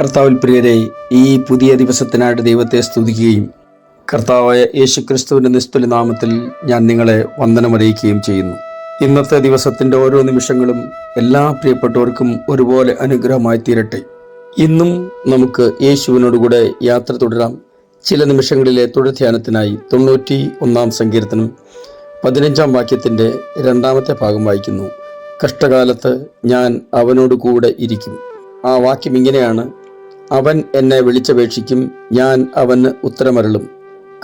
കർത്താവിൽ പ്രിയരെ ഈ പുതിയ ദിവസത്തിനായിട്ട് ദൈവത്തെ സ്തുതിക്കുകയും കർത്താവായ യേശു ക്രിസ്തുവിന്റെ നിസ്തുല നാമത്തിൽ ഞാൻ നിങ്ങളെ വന്ദനമറിയിക്കുകയും ചെയ്യുന്നു. ഇന്നത്തെ ദിവസത്തിന്റെ ഓരോ നിമിഷങ്ങളും എല്ലാ പ്രിയപ്പെട്ടവർക്കും ഒരുപോലെ അനുഗ്രഹമായി തീരട്ടെ. ഇന്നും നമുക്ക് യേശുവിനോടുകൂടെ യാത്ര തുടരാം. ചില നിമിഷങ്ങളിലെ തുടർധ്യാനത്തിനായി തൊണ്ണൂറ്റി ഒന്നാം സങ്കീർത്തനം പതിനഞ്ചാം വാക്യത്തിന്റെ രണ്ടാമത്തെ ഭാഗം വായിക്കുന്നു. കഷ്ടകാലത്ത് ഞാൻ അവനോട് കൂടെ ഇരിക്കും. ആ വാക്യം ഇങ്ങനെയാണ്. അവൻ എന്നെ വിളിച്ചപേക്ഷിക്കും ഞാൻ അവന് ഉത്തരമരളും.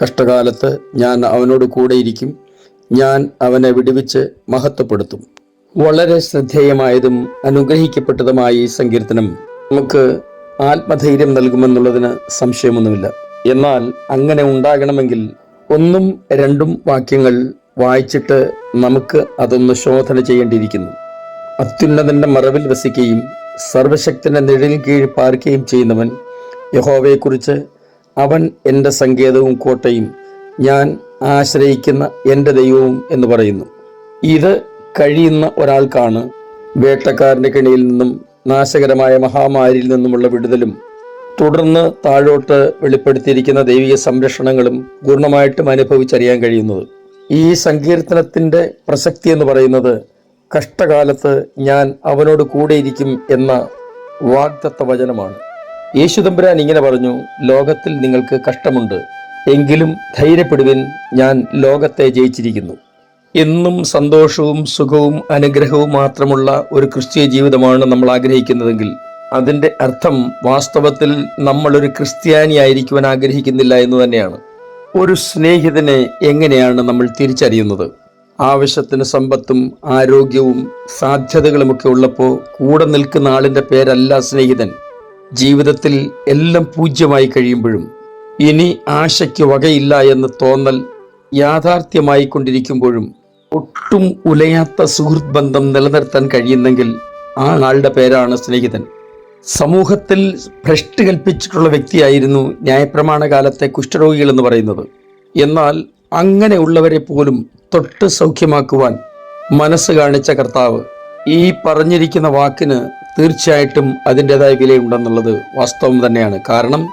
കഷ്ടകാലത്ത് ഞാൻ അവനോട് കൂടെയിരിക്കും ഞാൻ അവനെ വിടുവിച്ച് മഹത്വപ്പെടുത്തും. വളരെ ശ്രദ്ധേയമായതും അനുഗ്രഹിക്കപ്പെട്ടതുമായ ഈ സങ്കീർത്തനം നമുക്ക് ആത്മധൈര്യം നൽകുമെന്നുള്ളതിന് സംശയമൊന്നുമില്ല. എന്നാൽ അങ്ങനെ ഉണ്ടാകണമെങ്കിൽ ഒന്നും രണ്ടും വാക്യങ്ങൾ വായിച്ചിട്ട് നമുക്ക് അതൊന്ന് ശോധന ചെയ്യേണ്ടിയിരിക്കുന്നു. അത്യുന്നതന്റെ മറവിൽ വസിക്കുകയും സർവശക്തന്റെ നിഴലിൽ കീഴിൽ പാർക്കുകയും ചെയ്യുന്നവൻ യഹോവയെക്കുറിച്ച് അവൻ എന്റെ സങ്കേതവും കോട്ടയും ഞാൻ ആശ്രയിക്കുന്ന എന്റെ ദൈവവും എന്ന് പറയുന്നു. ഇത് കഴിയുന്ന ഒരാൾക്കാണ് വേട്ടക്കാരന്റെ കെണിയിൽ നിന്നും നാശകരമായ മഹാമാരിയിൽ നിന്നുമുള്ള വിടുതലും തുടർന്ന് താഴോട്ട് വെളിപ്പെടുത്തിയിരിക്കുന്ന ദൈവിക സംരക്ഷണങ്ങളും പൂർണമായിട്ടും അനുഭവിച്ചറിയാൻ കഴിയുന്നത്. ഈ സങ്കീർത്തനത്തിന്റെ പ്രസക്തി എന്ന് പറയുന്നത് കഷ്ടകാലത്ത് ഞാൻ അവനോട് കൂടെയിരിക്കും എന്ന വാഗ്ദത്ത വചനമാണ് യേശുദമ്പുരാൻ ഇങ്ങനെ പറഞ്ഞു ലോകത്തിൽ നിങ്ങൾക്ക് കഷ്ടമുണ്ട് എങ്കിലും ധൈര്യപ്പെടുവിൻ ഞാൻ ലോകത്തെ ജയിച്ചിരിക്കുന്നു. എന്നും സന്തോഷവും സുഖവും അനുഗ്രഹവും മാത്രമുള്ള ഒരു ക്രിസ്തീയ ജീവിതമാണ് നമ്മൾ ആഗ്രഹിക്കുന്നതെങ്കിൽ അതിന്റെ അർത്ഥം വാസ്തവത്തിൽ നമ്മളൊരു ക്രിസ്ത്യാനി ആയിരിക്കുവാൻ ആഗ്രഹിക്കുന്നില്ല എന്ന് തന്നെയാണ്. ഒരു സ്നേഹിതനെ എങ്ങനെയാണ് നമ്മൾ തിരിച്ചറിയുന്നത്? ആവശ്യത്തിന് സമ്പത്തും ആരോഗ്യവും സാധ്യതകളുമൊക്കെ ഉള്ളപ്പോൾ കൂടെ നിൽക്കുന്ന ആളിന്റെ പേരല്ല സ്നേഹിതൻ. ജീവിതത്തിൽ എല്ലാം പൂജ്യമായി കഴിയുമ്പോഴും. ഇനി ആശയ്ക്ക് വകയില്ല എന്ന് തോന്നൽ യാഥാർത്ഥ്യമായി കൊണ്ടിരിക്കുമ്പോഴും ഒട്ടും ഉലയാത്ത സുഹൃത്ത് ബന്ധം നിലനിർത്താൻ കഴിയുന്നെങ്കിൽ ആ ആളുടെ പേരാണ് സ്നേഹിതൻ. സമൂഹത്തിൽ ഭ്രഷ്ട് കൽപ്പിച്ചിട്ടുള്ള വ്യക്തിയായിരുന്നു ന്യായപ്രമാണ കാലത്തെ കുഷ്ഠരോഗികൾ എന്ന് പറയുന്നത്. എന്നാൽ അങ്ങനെയുള്ളവരെ പോലും തൊട്ട് സൗഖ്യമാക്കുവാൻ മനസ്സ് കാണിച്ച കർത്താവ് ഈ പറഞ്ഞിരിക്കുന്ന വാക്കിന് തീർച്ചയായിട്ടും അതിന്റെതായ വിലയുണ്ടെന്നുള്ളത് വാസ്തവം തന്നെയാണ്. കാരണം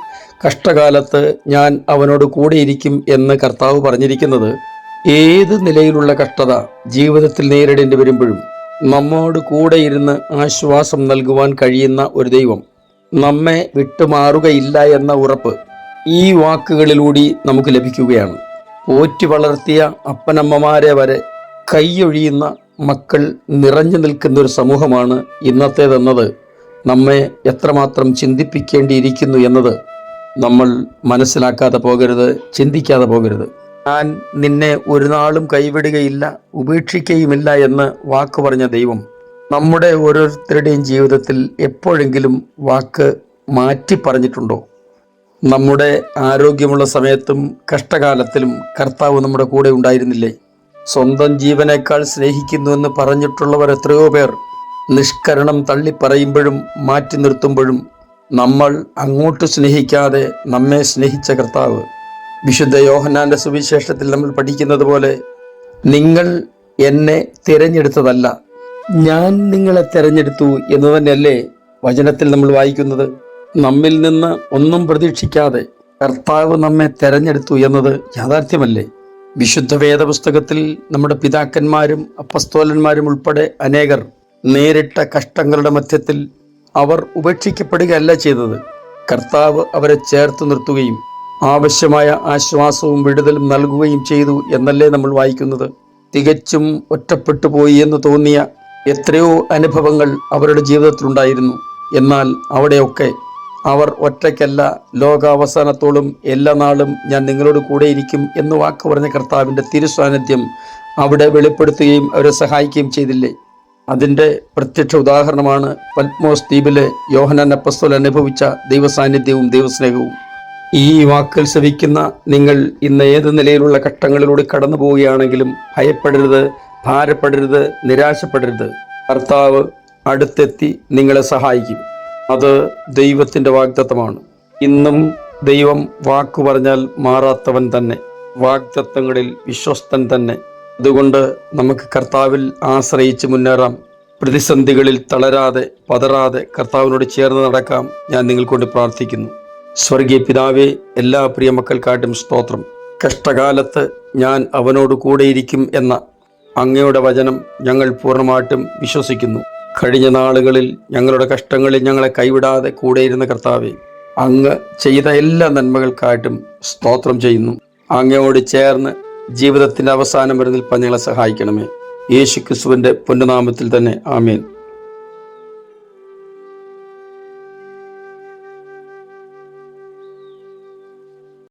കഷ്ടകാലത്ത് ഞാൻ അവനോട് കൂടെയിരിക്കും എന്ന് കർത്താവ് പറഞ്ഞിരിക്കുന്നത് ഏത് നിലയിലുള്ള കഷ്ടത ജീവിതത്തിൽ നേരിടേണ്ടി വരുമ്പോഴും നമ്മോട് കൂടെ ഇരുന്ന് ആശ്വാസം നൽകുവാൻ കഴിയുന്ന ഒരു ദൈവം നമ്മെ വിട്ടുമാറുകയില്ല എന്ന ഉറപ്പ് ഈ വാക്കുകളിലൂടെ നമുക്ക് ലഭിക്കുകയാണ്. പോറ്റി വളർത്തിയ അപ്പനമ്മമാരെ വരെ കൈയൊഴിയുന്ന മക്കൾ നിറഞ്ഞു നിൽക്കുന്ന ഒരു സമൂഹമാണ് ഇന്നത്തേതെന്നത്. നമ്മെ എത്രമാത്രം ചിന്തിപ്പിക്കേണ്ടിയിരിക്കുന്നു എന്നത് നമ്മൾ മനസ്സിലാക്കാതെ പോകരുത് ചിന്തിക്കാതെ പോകരുത്. ഞാൻ നിന്നെ ഒരു നാളും കൈവിടുകയില്ല ഉപേക്ഷിക്കുകയുമില്ല എന്ന് വാക്ക് പറഞ്ഞ ദൈവം നമ്മുടെ ഓരോരുത്തരുടെയും ജീവിതത്തിൽ എപ്പോഴെങ്കിലും വാക്ക് മാറ്റി പറഞ്ഞിട്ടുണ്ടോ? നമ്മുടെ ആരോഗ്യമുള്ള സമയത്തും കഷ്ടകാലത്തിലും കർത്താവ് നമ്മുടെ കൂടെ ഉണ്ടായിരുന്നില്ലേ? സ്വന്തം ജീവനേക്കാൾ സ്നേഹിക്കുന്നുവെന്ന് പറഞ്ഞിട്ടുള്ളവർ എത്രയോ പേർ നിഷ്കരണം തള്ളിപ്പറയുമ്പോഴും മാറ്റി നിർത്തുമ്പോഴും നമ്മൾ അങ്ങോട്ട് സ്നേഹിക്കാതെ നമ്മെ സ്നേഹിച്ച കർത്താവ്. വിശുദ്ധ യോഹനാന്റെ സുവിശേഷത്തിൽ നമ്മൾ പഠിക്കുന്നത് പോലെ നിങ്ങൾ എന്നെ തിരഞ്ഞെടുത്തതല്ല ഞാൻ നിങ്ങളെ തിരഞ്ഞെടുത്തു എന്ന് തന്നെയല്ലേ വചനത്തിൽ നമ്മൾ വായിക്കുന്നത്? നമ്മിൽ നിന്ന് ഒന്നും പ്രതീക്ഷിക്കാതെ കർത്താവ് നമ്മെ തെരഞ്ഞെടുത്തു എന്നത് യാഥാർത്ഥ്യമല്ലേ? വിശുദ്ധ വേദപുസ്തകത്തിൽ നമ്മുടെ പിതാക്കന്മാരും അപ്പസ്തോലന്മാരും ഉൾപ്പെടെ അനേകർ നേരിട്ട കഷ്ടങ്ങളുടെ മധ്യത്തിൽ അവർ ഉപേക്ഷിക്കപ്പെടുകയല്ല ചെയ്തത്. കർത്താവ് അവരെ ചേർത്ത് നിർത്തുകയും ആവശ്യമായ ആശ്വാസവും വിടുതലും നൽകുകയും ചെയ്തു എന്നല്ലേ നമ്മൾ വായിക്കുന്നത്? തികച്ചും ഒറ്റപ്പെട്ടു പോയി എന്ന് തോന്നിയ എത്രയോ അനുഭവങ്ങൾ അവരുടെ ജീവിതത്തിലുണ്ടായിരുന്നു. എന്നാൽ അവിടെയൊക്കെ അവർ ഒറ്റയ്ക്കല്ല ലോകാവസാനത്തോളം എല്ലാ നാളും ഞാൻ നിങ്ങളോട് കൂടെയിരിക്കും എന്ന് വാക്ക് പറഞ്ഞ കർത്താവിന്റെ തിരുസാന്നിധ്യം അവിടെ വെളിപ്പെടുത്തുകയും അവരെ സഹായിക്കുകയും ചെയ്തില്ലേ? അതിന്റെ പ്രത്യക്ഷ ഉദാഹരണമാണ് പത്മോസ് ദ്വീപിലെ യോഹനാൻ അപ്പസ്തോൽ അനുഭവിച്ച ദൈവസാന്നിധ്യവും ദൈവസ്നേഹവും. ഈ വാക്കിൽ ശ്രവിക്കുന്ന നിങ്ങൾ ഇന്ന് ഏത് നിലയിലുള്ള ഘട്ടങ്ങളിലൂടെ കടന്നു പോവുകയാണെങ്കിലും ഭയപ്പെടരുത് ഭാരപ്പെടരുത് നിരാശപ്പെടരുത്. കർത്താവ് അടുത്തെത്തി നിങ്ങളെ സഹായിക്കും. അത് ദൈവത്തിന്റെ വാഗ്ദത്തമാണ്. ഇന്നും ദൈവം വാക്കു പറഞ്ഞാൽ മാറാത്തവൻ തന്നെ വാഗ്ദത്തങ്ങളിൽ വിശ്വസ്തൻ തന്നെ. അതുകൊണ്ട് നമുക്ക് കർത്താവിൽ ആശ്രയിച്ച് മുന്നേറാം. പ്രതിസന്ധികളിൽ തളരാതെ പതരാതെ കർത്താവിനോട് ചേർന്ന് നടക്കാം. ഞാൻ നിങ്ങൾക്കൊണ്ട് പ്രാർത്ഥിക്കുന്നു. സ്വർഗീയ പിതാവെ എല്ലാ പ്രിയ മക്കൾക്കാട്ടും സ്തോത്രം. കഷ്ടകാലത്ത് ഞാൻ അവനോട് കൂടെയിരിക്കും എന്ന അങ്ങയുടെ വചനം ഞങ്ങൾ പൂർണമായിട്ടും വിശ്വസിക്കുന്നു. കഴിഞ്ഞ നാളുകളിൽ ഞങ്ങളുടെ കഷ്ടങ്ങളിൽ ഞങ്ങളെ കൈവിടാതെ കൂടെയിരുന്ന കർത്താവെ അങ്ങ് ചെയ്ത എല്ലാ നന്മകൾക്കായിട്ടും സ്തോത്രം ചെയ്യുന്നു. അങ്ങയോട് ചേർന്ന് ജീവിതത്തിന്റെ അവസാനം വരെ നിൽപ്പാൻ ഞങ്ങളെ സഹായിക്കണമേ. യേശു ക്രിസ്തുവിന്റെ പൊന്നുനാമത്തിൽ തന്നെ ആമേൻ.